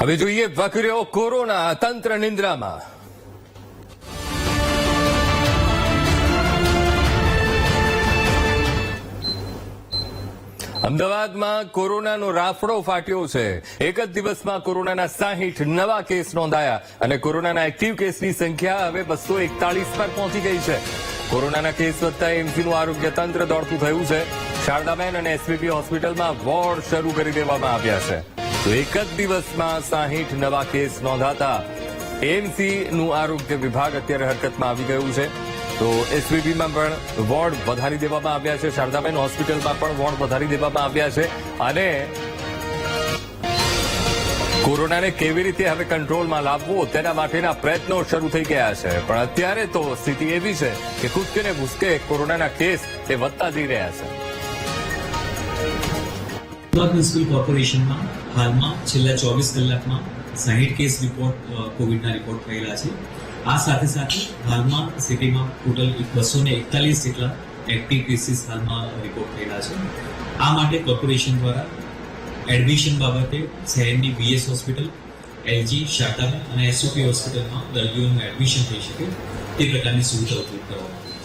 હવે જોઈએ વકર્યો કોરોના તંત્ર નિંદ્રામાં. અમદાવાદમાં કોરોનાનો રાફડો ફાટ્યો છે. એક જ દિવસમાં કોરોનાના સાહીઠ નવા કેસ નોંધાયા અને કોરોનાના એક્ટિવ કેસની સંખ્યા હવે બસો એકતાલીસ પર પહોંચી ગઈ છે. કોરોનાના કેસ વધતા એમસીનું આરોગ્ય તંત્ર દોડતું થયું છે. શારદાબેન અને એસવીપી હોસ્પિટલમાં વોર્ડ શરૂ કરી દેવામાં આવ્યા છે. તો એક જ દિવસમાં સાહીઠ નવા કેસ નોંધાતા એમસીનું આરોગ્ય વિભાગ અત્યારે હરકતમાં આવી ગયું છે. તો એસવીપીમાં પણ વોર્ડ વધારી દેવામાં આવ્યા છે. શારદાબેન હોસ્પિટલમાં પણ વોર્ડ વધારી દેવામાં આવ્યા છે. અને કોરોનાને કેવી રીતે હવે કંટ્રોલમાં લાવવો તેના માટેના પ્રયત્નો શરૂ થઈ ગયા છે. પણ અત્યારે તો સ્થિતિ એવી છે કે કૂદકે ને ભૂસકે કોરોનાના કેસ એ વધતા જઈ રહ્યા છે. અમદાવાદ મ્યુનિસિપલ કોર્પોરેશનમાં હાલમાં છેલ્લા ચોવીસ કલાકમાં સાહીઠ કેસ રિપોર્ટ કોવિડના રિપોર્ટ થયેલા છે. આ સાથે સાથે હાલમાં સિટીમાં ટોટલ બસો ને એકતાલીસ જેટલા એક્ટિવ કેસીસ હાલમાં રિપોર્ટ થયેલા છે. આ માટે કોર્પોરેશન દ્વારા એડમિશન બાબતે શહેરની બીએસ હોસ્પિટલ એલજી શારદાબેન અને એસઓપી હોસ્પિટલમાં દર્દીઓનું એડમિશન થઈ શકે તે પ્રકારની સુવિધા ઉપલબ્ધ કરવામાં